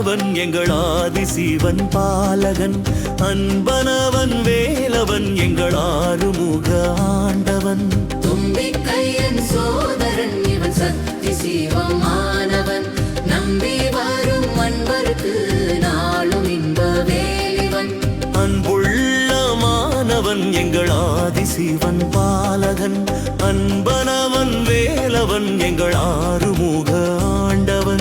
வேலவன் எங்கள் ஆதி சிவன் பாலகன். அன்பனவன் வேலவன் எங்கள் ஆறுமுக ஆண்டவன். தும்பிக்கையன் சோதரன் இவன் சக்தி சிவமானவன் நம்பி வரும் அன்பருக்கு நாளும் இன்ப வேலிவன். அன்புள்ள மாணவன் எங்கள் ஆதி சிவன் பாலகன். அன்பனவன் வேலவன் எங்கள் ஆறுமுக ஆண்டவன்.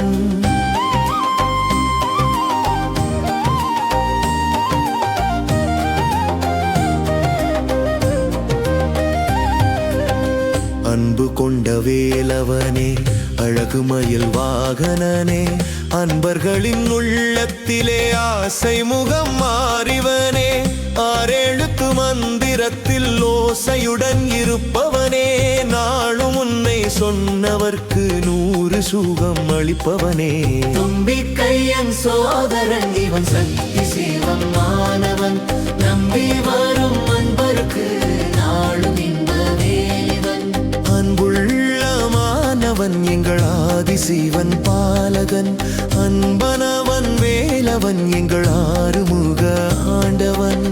கொண்ட வேலவனே அழகுமயில் வாகனனே அன்பர்களின் உள்ளத்திலே ஆசை முகம் மாறிவனே ஆறெழுத்து மந்திரத்தில் ஓசையுடன் இருப்பவனே நாளும் உன்னை சொன்னவர்க்கு நூறு சுகம் அளிப்பவனே. தும்பிக்கையன் சோதரன் இவன் சக்தி சிவமானவன் நம்பி வரும் பாலகன் அன்பனவன் வேலவன் எங்கள் ஆறுமுக ஆண்டவன்.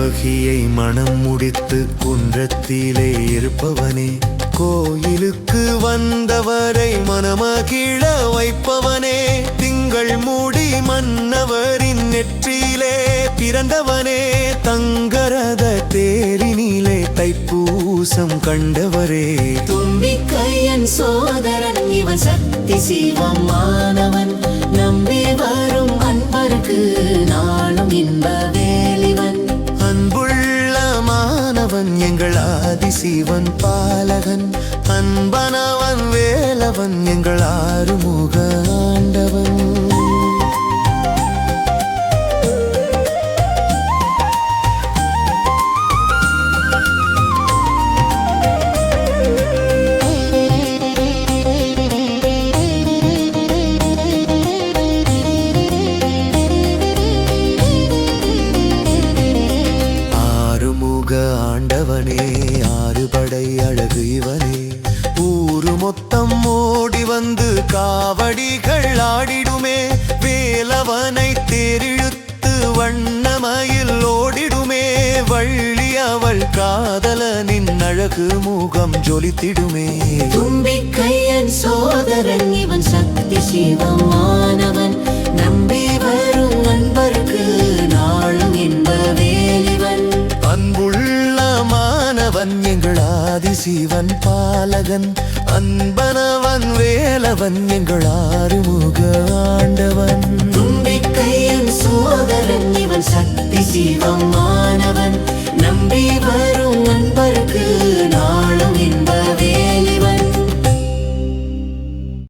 தேவகியை மனம் முடித்து குன்றத்திலே இருப்பவனே. கோயிலுக்கு வந்தவரை மனமகிழ வைப்பவனே. திங்கள் மூடி மன்னவரின் நெற்றியிலே பிறந்தவனே. தங்கரத தேரினிலே தைப்பூசம் கண்டவரே. தும்பிக்கையன் சோதரன் இவன் சக்தி சிவமானவன் சிவன் எங்கள் ஆதி சிவன் பாலகன். அன்பனவன் வேலவன் எங்கள் ஆறுமுக ஆண்டவன் ஆண்டவனே ஆறுபடை அழகு இவனே. ஊரு மொத்தம் ஓடி வந்து காவடிகள் ஆடிடுமே. வேலவனை தேரிழுத்து வண்ணமயில் ஓடிடுமே. வள்ளி அவள் காதலனின் அழகு முகம் ஜொலித்திடுமே. தும்பிக்கையன் சோதரன் இவன் சக்தி சிவமா? அவன் எங்கள் ஆதிசிவன் பாலகன் அன்பனவன் வேலவன் எங்கள் ஆறுமுக ஆண்டவன். தும்பிக்கையன் சோதரன் இவன் சக்தி சிவமானவன் மாணவன்.